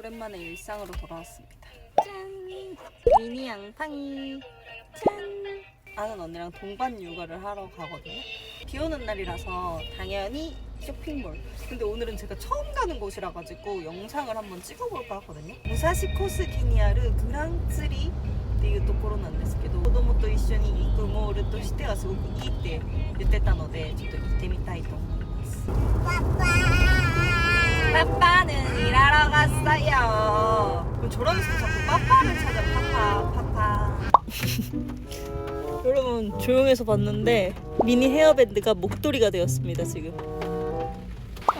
오랜만에 일상으로 돌아왔습니다. 짠! 미니 양팡이. 짠! 아는 언니랑 동반 육아를 하러 가거든요. 비 오는 날이라서 당연히 쇼핑몰. 근데 오늘은 제가 처음 가는 곳이라 가지고 영상을 한번 찍어볼까 하거든요. 무사시 코스 기니아르 그랑츠리 っていうところなんですけど子供と一緒に行くモールとしてはすごくいいって言ってたのでちょっと行ってみたいと思います 빠빠는 일하러 갔어요 그럼 저러면서 자꾸 빠빠를 찾아 파파 파파 여러분 조용해서 봤는데 미니 헤어밴드가 목도리가 되었습니다 지금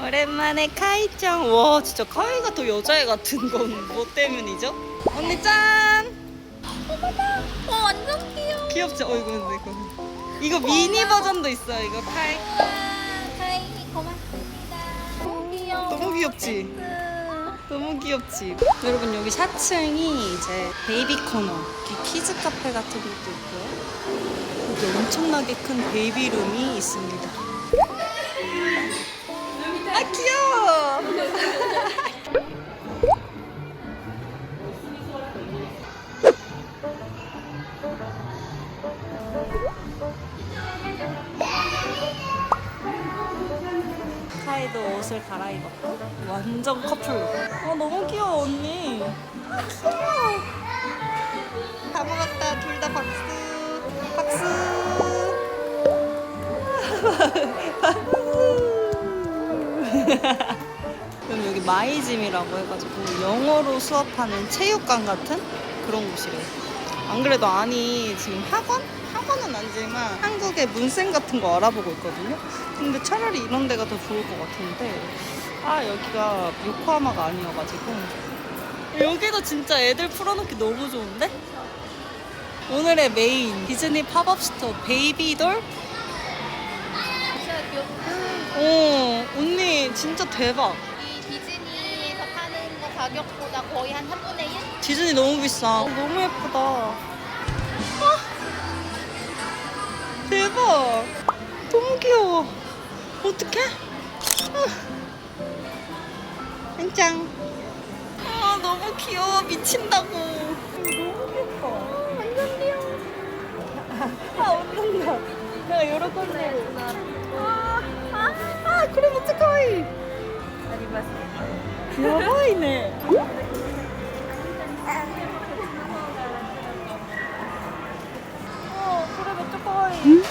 오랜만에 카이짱 와 진짜 카이가 더 여자애 같은 건 뭐 때문이죠? 언니 짠! 어 완전 귀여워. 귀엽죠? 어 이거 이거 이거 미니 버전도 있어요 이거 카이 귀엽지? 너무 귀엽지? 여러분 여기 4층이 이제 베이비 코너 여기 키즈 카페 같은 것도 있고요 여기 엄청나게 큰 베이비 룸이 있습니다 아 귀여워 옷을 갈아입었고 완전 커플로 아 너무 귀여워 언니. 아 귀여워 다 먹었다. 둘다 박수. 박수. 그럼 여기 마이짐이라고 해가지고 영어로 수업하는 체육관 같은 그런 곳이래요 안 그래도 아니 지금 학원? 학원은 아니지만 한국의 문쌤 같은 거 알아보고 있거든요 근데 차라리 이런 데가 더 좋을 것 같은데 아 여기가 요코하마가 아니어가지고 여기도 진짜 애들 풀어놓기 너무 좋은데? 오늘의 메인 디즈니 팝업 스토어 베이비돌. 어 언니 진짜 대박 가격보다 거의 한 3분의 1? 디즈니 너무 비싸. 어, 너무 예쁘다. 아, 대박. 너무 귀여워. 어떡해? 아. 짱. 아 너무 귀여워. 미친다고. 너무 귀엽다 완전 귀여워. 아 웃는다. 내가 여러 건데. 아, 아, 아 그래 멋져 가와이 어, 초코이.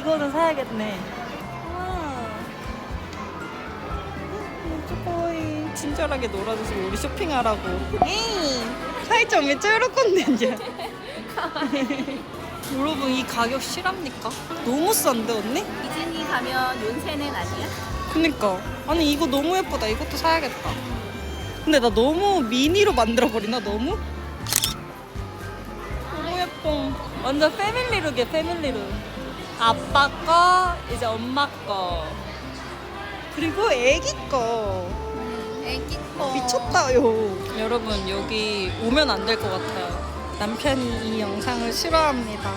이거는 사야겠네. 몇 초코이. 친절하게 놀아주시고 우리 쇼핑하라고. 사이점 몇 초로 건데냐. 여러분 이 가격 실합니까? 너무 싼데 언니? 디즈니 가면 연세는 아니야? 그니까. 아니 이거 너무 예쁘다. 이것도 사야겠다. 근데 나 너무 미니로 만들어버리나 너무? 너무 예뻐. 완전 패밀리룩이야 패밀리룩. 아빠 거 이제 엄마 거. 그리고 애기 거. 애기 거. 미쳤다요. 여러분 여기 오면 안 될 것 같아요. 남편이 이 영상을 싫어합니다.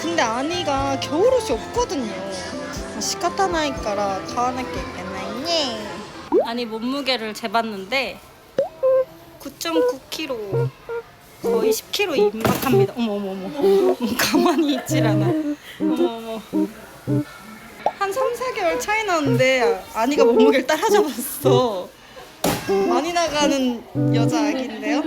근데 아니가 겨울옷이 없거든요 있겠나요 아니 몸무게를 재봤는데 9.9kg 거의 10kg 임박합니다. 어머 어머 어머. 가만히 있질 않아. 어머 어머 한 3, 4개월 차이 나는데 아니가 몸무게를 따라잡았어. 많이 나가는 여자 아기인데요?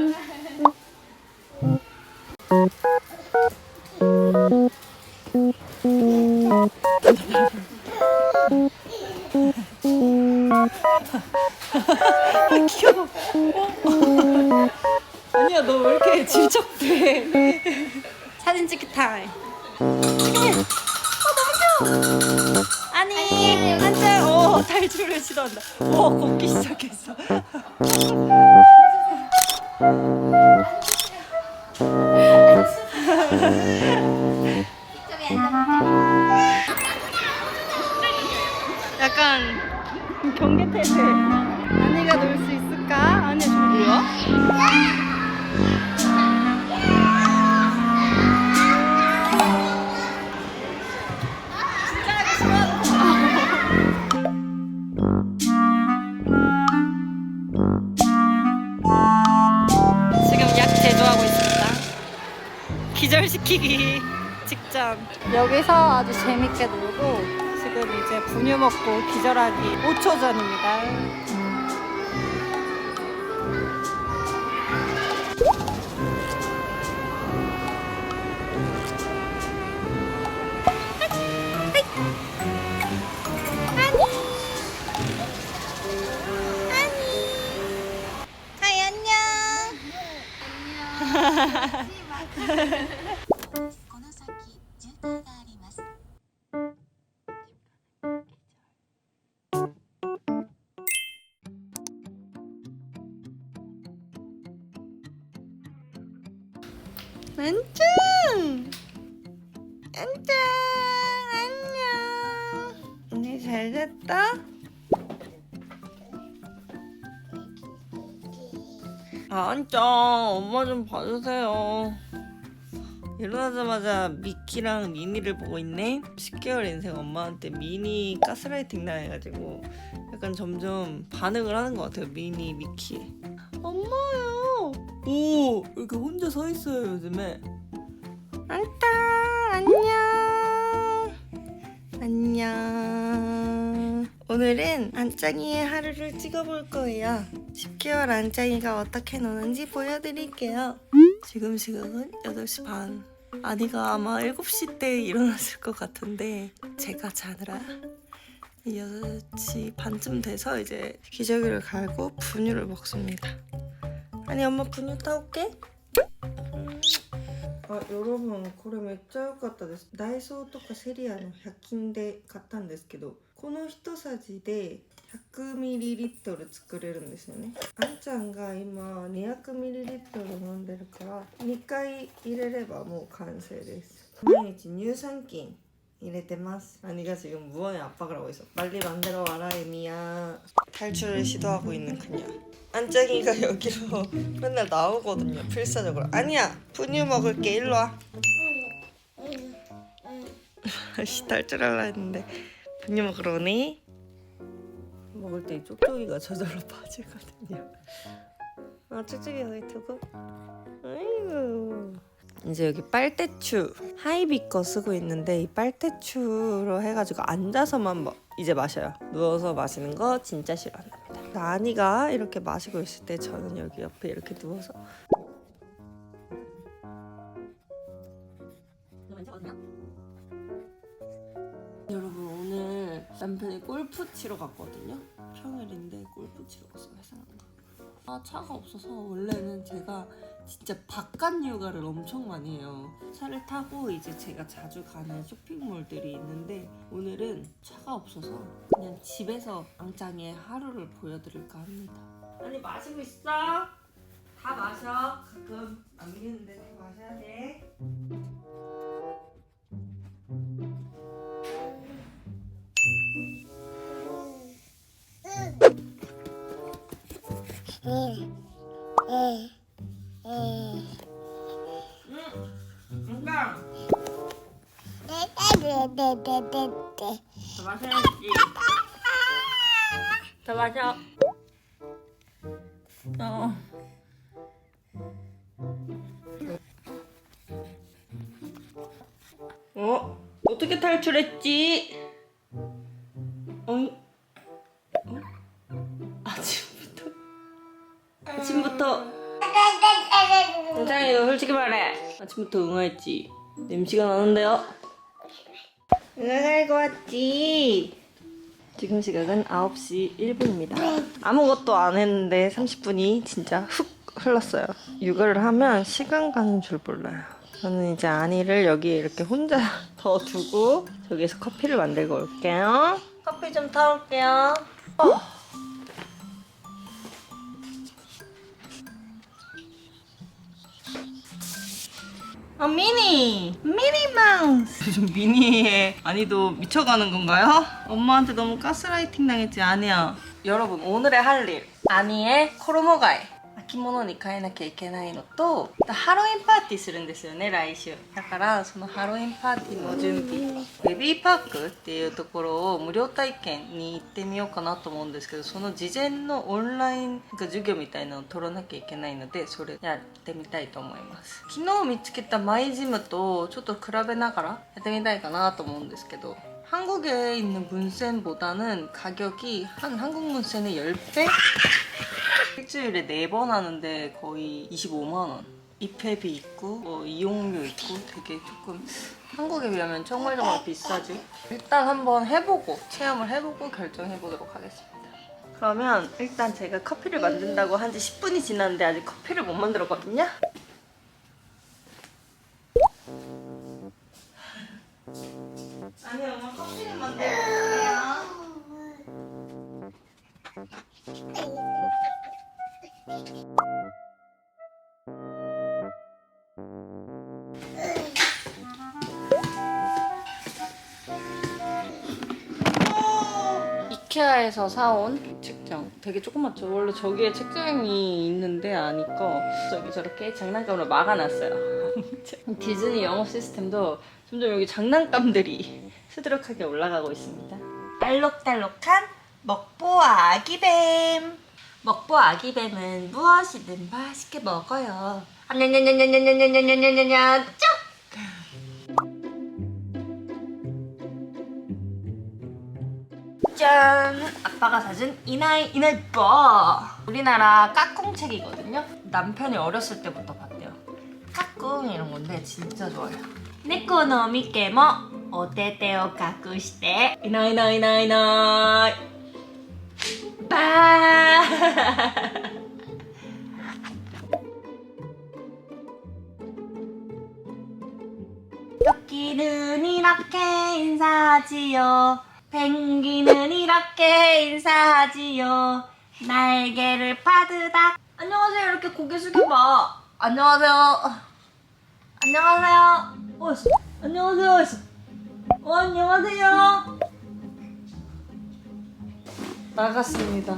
아, 귀여워. 어? 아니야, 너 왜 이렇게 질척대? 사진 찍기 타임. 어, 너무 귀여워. 아니, 한장 어, 탈출을 시도한다. 어, 걷기 시작했어. 음. 아니가 놀 수 있을까? 아니 저 뭐야? 지금 약 제조하고 있습니다. 기절시키기 직전. 여기서 아주 재밌게 놀고 지금 이제 분유 먹고 기절하기 5초 전입니다. 하이 안녕. こ 안녕. 안녕. 오늘 잘 잤다? 아, 안녕. 엄마 좀 봐주세요. 일어나자마자 미키랑 미니를 보고 있네. 10개월 인생 엄마한테 미니 가스라이팅 당해가지고 약간 점점 반응을 하는 것 같아요. 미니, 미키. 엄마요. 오, 이렇게 혼자 서 있어요 요즘에. 안따 안녕. 오늘은 안짱이의 하루를 찍어볼 거예요. 10개월 안짱이가 어떻게 노는지 보여드릴게요. 지금 시각은 8시 반. 아니가 아마 7시 때 일어났을 것 같은데 제가 자느라 6시 반쯤 돼서 이제 기저귀를 갈고 분유를 먹습니다. 아니 엄마 분유 타올게. あ、여러분これめっちゃ良かったです。ダイソーとかセリアの100均で買ったんですけど、この一さじで 100ml 作れるんですよね。あんちゃんが今 200ml 飲んでるから、2回入れればもう完成です。毎日乳酸菌入れてます. 아니가 지금 무언의 압박을 하고 있어. 빨리 만들어 와라 에미야. 탈출을 시도하고 있는 그녀. 안짱이가 여기로 맨날 나오거든요. 필사적으로. 아니야, 분유 먹을게. 일로 와. 씨 탈출하려 했는데 분유 먹으러 오네. 먹을 때 쪽쪽이가 저절로 빠지거든요. 아, 쪽쪽이 여기 두고. 아이고. 이제 여기 빨대추 하이비 거 쓰고 있는데 이 빨대추로 해가지고 앉아서만 마- 이제 마셔요. 누워서 마시는 거 진짜 싫어합니다. 아니가 이렇게 마시고 있을 때 저는 여기 옆에 이렇게 누워서 여러분 오늘 남편이 골프 치러 갔거든요. 평일인데 골프 치러 갔어요. 회사랑 가. 아 차가 없어서 원래는 제가 진짜 바깥 육아를 엄청 많이 해요. 차를 타고 이제 제가 자주 가는 쇼핑몰들이 있는데 오늘은 차가 없어서 그냥 집에서 앙짱의 하루를 보여드릴까 합니다. 아니 마시고 있어? 다 마셔. 가끔 안 미는데 다 마셔야 돼. 어? 어떻게 탈출했지? 아침부터 응아했지? 냄새가 나는데요? 응아 갈고 왔지? 지금 시각은 9시 1분입니다. 아무것도 안 했는데 30분이 진짜 훅 흘렀어요. 육아를 하면 시간 가는 줄 몰라요. 저는 이제 아니를 여기 이렇게 혼자 더 두고 저기에서 커피를 만들고 올게요. 커피 좀 타올게요. 어. 아 미니. 미니 마우스. 요즘 미니에 아니도 미쳐가는 건가요? 엄마한테 너무 가스라이팅 당했지 아니야. 여러분 오늘의 할 일. 아니의 코로모가이 着物に変えなきゃいけないのとハロウィンパーティーするんですよね来週だからそのハロウィンパーティーの準備ベビーパークっていうところを無料体験に行ってみようかなと思うんですけどその事前のオンラインなんか授業みたいなのを取らなきゃいけないのでそれやってみたいと思います昨日見つけたマイジムとちょっと比べながらやってみたいかなと思うんですけど 한국에 있는 문센보다는 가격이 한 한국 문센의 10배? 일주일에 4번 하는데 거의 25만 원. 입회비 있고 뭐 이용료 있고 되게 조금 한국에 비하면 정말 정말 비싸지. 일단 한번 해보고 체험을 해보고 결정해 보도록 하겠습니다. 그러면 일단 제가 커피를 만든다고 한 지 10분이 지났는데 아직 커피를 못 만들었거든요. 아니 엄마 커피는 만들었어요. 이케아에서 사온 책장. 되게 조그맣죠? 원래 저기에 책장이 있는데 아니까 저기 저렇게 장난감으로 막아놨어요. 디즈니 영어 시스템도 점점 여기 장난감들이 수두룩하게 올라가고 있습니다. 알록달록한 먹보 아기뱀 먹보 아기뱀은 무엇이든 맛있게 먹어요. 냠냠냠냠냠냠냠냠냠냠 쭉! 짠! 아빠가 사준 이나이 이나이뻐. 우리나라 까꿍책이거든요. 남편이 어렸을 때부터 봤대요. 까꿍 이런 건데 진짜 좋아요. 네코 노 미케모 오테테오 가쿠시테 이나이 나이 나이 나이. 빠 토끼는 이렇게 인사하지요. 펭귄은 이렇게 인사하지요. 날개를 파드다. 안녕하세요. 이렇게 고개 숙여봐. 안녕하세요. 안녕하세요. 어, 씨. 안녕하세요. 씨. 어, 안녕하세요. 나갔습니다.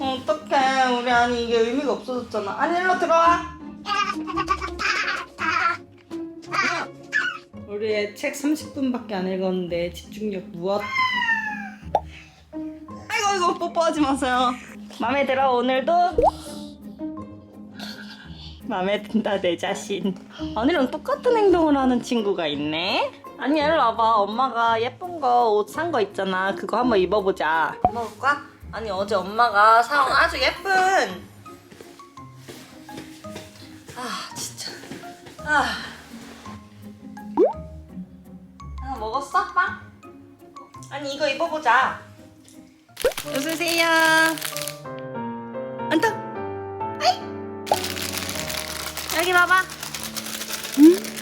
어떡해. 우리 아니 이게 의미가 없어졌잖아. 아니, 일로 들어와. 우리의 책 30분밖에 안 읽었는데 집중력 무엇? 아이고 이거 뽀뽀하지 마세요. 마음에 들어 오늘도? 마음에 든다 내 자신. 아니랑 똑같은 행동을 하는 친구가 있네. 아니 일로 와봐. 엄마가 예쁜 거 옷 산 거 있잖아. 그거 한번 입어보자. 먹을까? 아니 어제 엄마가 사온 아주 예쁜. 아 진짜. 아. 아, 먹었어? 빵? 아니 이거 입어보자 웃으세요 안타 아이 여기 봐봐 아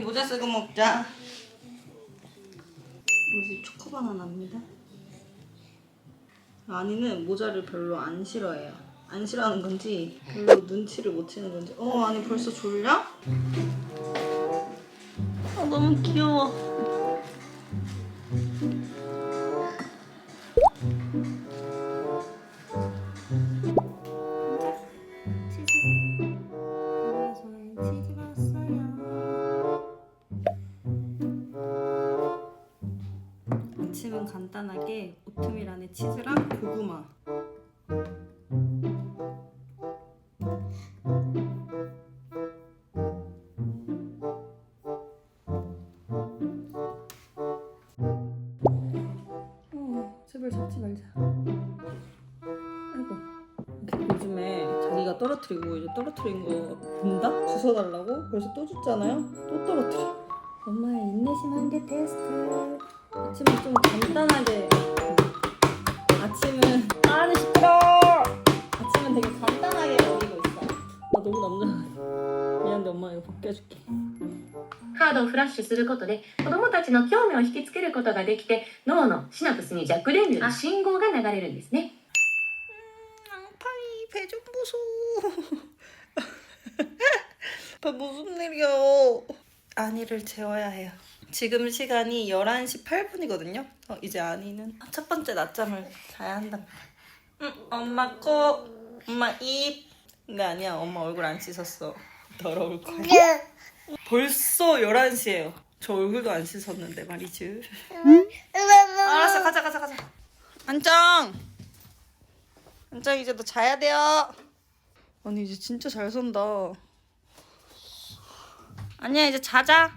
모자 쓰고 먹자 모자 초코바나나입니다 아니는 모자를 별로 안 싫어해요. 안 싫어하는 건지 별로 눈치를 못 채는 건지. 어 아니 벌써 졸려? 아 너무 귀여워. 떨어뜨리고 이제 떨어뜨린 거 본다? 주워달라고? 그래서 또 줬잖아요? 또 떨어뜨려 엄마의 인내심 한계 테스트 아침은 좀 간단하게 아침은 아니 시끄러 아침은 되게 간단하게 먹이고 있어 나 너무 남자 미안한데 엄마 이거 벗겨줄게 カードをフラッシュすることで子どもたちの興味を引きつけることができて脳のシナプスにジャックレームの信号が流れるんですね 앙팡이 배 좀 보소 배 무슨 일이야 아니를 재워야 해요 지금 시간이 11시 8분이거든요. 어, 이제 아니는 첫 번째 낮잠을 자야 한답니다. 응, 엄마 코, 엄마 입. 근데 아니야, 엄마 얼굴 안 씻었어. 더러울 거야. 벌써 11시예요. 저 얼굴도 안 씻었는데 말이지. 알았어, 가자, 가자, 가자. 안정! 안정, 이제 너 자야 돼요. 아니, 이제 진짜 잘 산다. 아니야, 이제 자자.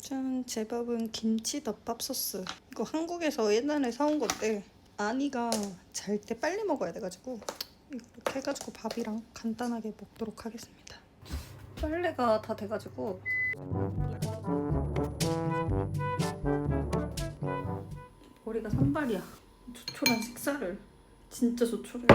짠, 제밥은 김치 덮밥 소스. 이거 한국에서 옛날에 사온 건데 아니가 잘 때 빨리 먹어야 돼가지고 이렇게 해가지고 밥이랑 간단하게 먹도록 하겠습니다. 빨래가 다 돼가지고 머리가 산발이야. 조촐한 식사를 진짜 조촐해.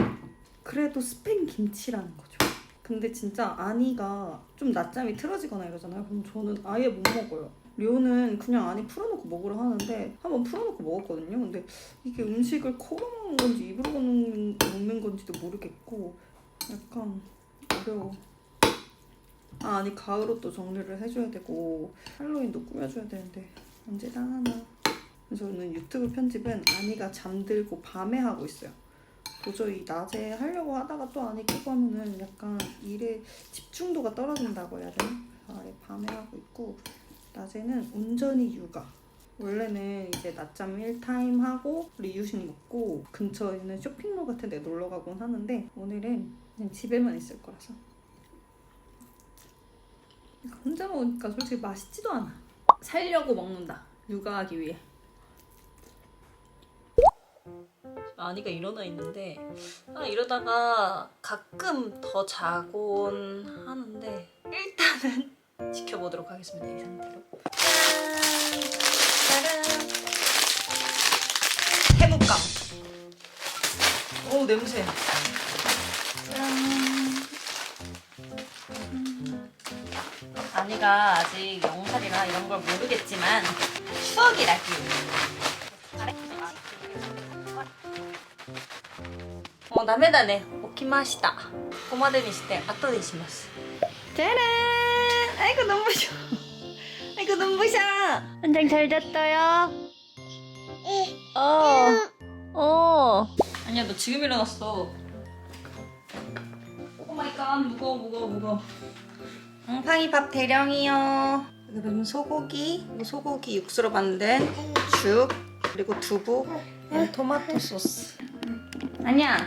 그래도 스팸 김치라는 거죠. 근데 진짜 아니가 좀 낮잠이 틀어지거나 이러잖아요. 그럼 저는 아예 못 먹어요. 료는 그냥 안에 풀어놓고 먹으라 하는데 한번 풀어놓고 먹었거든요. 근데 이게 음식을 코로 먹는 건지 입으로 먹는, 건지도 모르겠고 약간 어려워. 아, 아니 가을 옷도 정리를 해줘야 되고 할로윈도 꾸며줘야 되는데 언제 다 하나. 저는 유튜브 편집은 아니가 잠들고 밤에 하고 있어요. 도저히 낮에 하려고 하다가 또 안에 끼고 하면은 약간 일에 집중도가 떨어진다고 해야 되나? 아예 밤에 하고 있고 낮에는 온전히 육아. 원래는 이제 낮잠 1타임 하고 우리 이유식 먹고 근처에 있는 쇼핑몰 같은 데 놀러 가곤 하는데 오늘은 그냥 집에만 있을 거라서 혼자 먹으니까 솔직히 맛있지도 않아. 살려고 먹는다. 육아하기 위해. 아니가 일어나 있는데 아, 이러다가 가끔 더 자곤 하는데 일단은 지켜보도록 하겠습니다 이 상태로 짠! 해묵감 오 냄새 제가 아직 영살이나 이런 걸 모르겠지만 추억이라기. 어, 다메다네. 오키마시다. 꼬마데미시대 아토데시마스. 짜란! 아이고 눈부셔. 아이고 눈부셔. 완전 잘 잤어요? 어. 어. 아니야 너 지금 일어났어. 오마이갓. 무거워 무거워 무거워. 앙팡이 밥 대령이요 오늘은 소고기 그리고 소고기 육수로 만든 죽 그리고 두부 토마토 소스 아니야.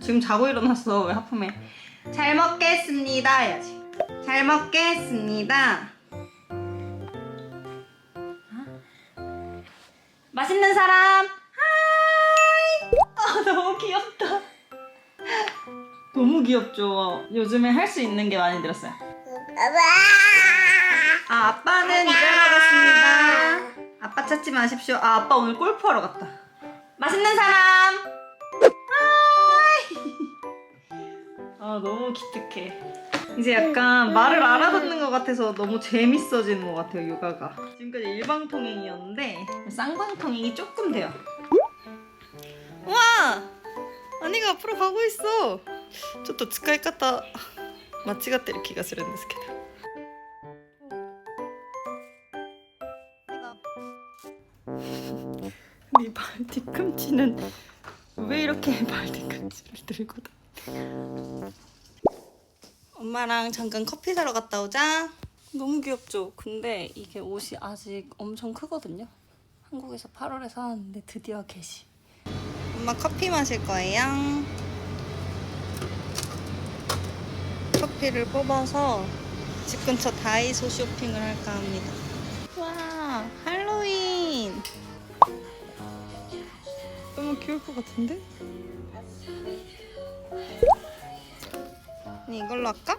지금 자고 일어났어. 왜 하품해? 잘 먹겠습니다. 해야지. 잘 먹겠습니다. 어? 맛있는 사람. 하이. 아 너무 귀엽다. 너무 귀엽죠. 요즘에 할 수 있는 게 많이 늘었어요. 아 아빠는 일하러 갔습니다. 아빠 찾지 마십시오. 아 아빠 오늘 골프하러 갔다. 맛있는 사람. 아 너무 기특해. 이제 약간 말을 알아듣는 것 같아서 너무 재밌어지는 것 같아요 육아가. 지금까지 일방통행이었는데 쌍방통행이 조금 돼요. 와, 아니가 앞으로 가고 있어. ちょっと使い方間違ってる気がするんですけど。 네 발 뒤꿈치는 왜 이렇게 발 뒤꿈치를 들고 다 엄마랑 잠깐 커피 사러 갔다 오자 너무 귀엽죠? 근데 이게 옷이 아직 엄청 크거든요 한국에서 8월에 사왔는데 드디어 개시 엄마 커피 마실 거예요 커피를 뽑아서 집 근처 다이소 쇼핑을 할까 합니다 와 할로윈 너무 귀여울 것 같은데? 이걸로 할까?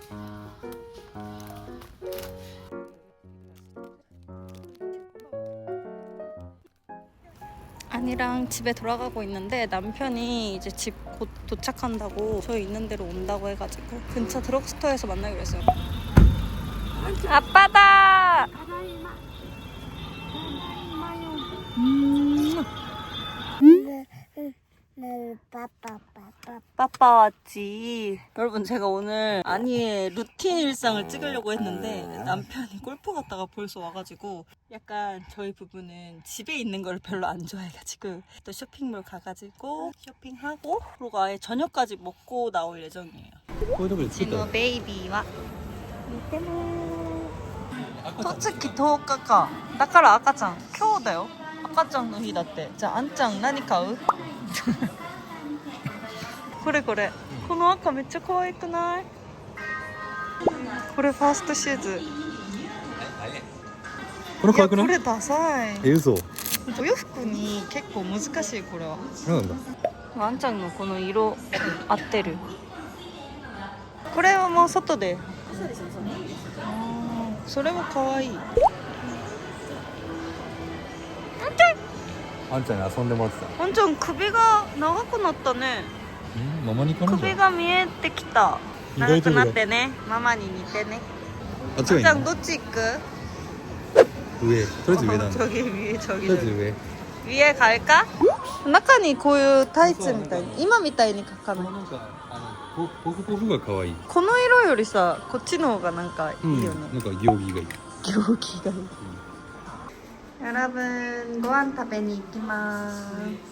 아니랑 집에 돌아가고 있는데 남편이 이제 집곧 도착한다고 저희 있는 데로 온다고 해가지고 근처 드럭스토어에서 만나기로 했어요. 아빠다! 봐왔지. 여러분 제가 오늘 아니의 루틴 일상을 찍으려고 했는데 남편이 골프 갔다가 벌써 와가지고 약간 저희 부부는 집에 있는 걸 별로 안 좋아해가지고 또 쇼핑몰 가가지고 쇼핑하고 그리고 아예 저녁까지 먹고 나올 예정이에요. 보이는 거 예쁘다. 베이비와 솔직히 더 깎아. 닦아라 아까짱. 켜오다요. 아까짱 누이 낫대. 자 안짱 나니까 으. これこれ。この赤めっちゃ可愛くない？これファーストシューズ。これ可愛くない？これダサい。え嘘。お洋服に結構難しいこれは。そうなんだ。あんちゃんのこの色合ってる。これはもう外で。あーそれも可愛い。あん。ちゃんに遊んでもらってた。あんちゃん首が長くなったね。うんママに行かないじゃん首が見えてきた意外と長くなってねママに似てねあっちがいいのあんちゃんどっち行く上とりあえず上なんだと 저기 위에 저기 りあえず 저기 上 위에 갈까? 中にこういうタイツみたいに今みたいに描かないなんかあのポポフポフが可愛いこの色よりさこっちの方がなんかいいよね、なんか行儀がいい行儀がいい 여러분 고안 食べに行きます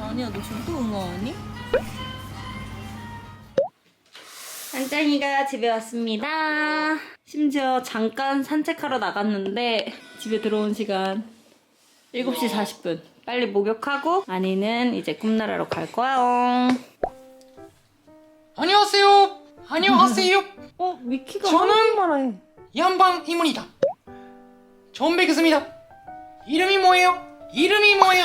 아니야 너 지금 또 응가하니? 안짱이가 집에 왔습니다 심지어 잠깐 산책하러 나갔는데 집에 들어온 시간 7시 40분. 빨리 목욕하고 아니는 이제 꿈나라로 갈 거야. 안녕하세요. 안녕하세요. 어, 미키가 저는- 한국말해. 양방 이문이다. 처음 뵙겠습니다. 이름이 뭐예요? 이름이 뭐예요?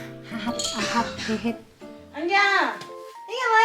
하핫, 아핫, 헤헷. 안녕! 이게 뭐예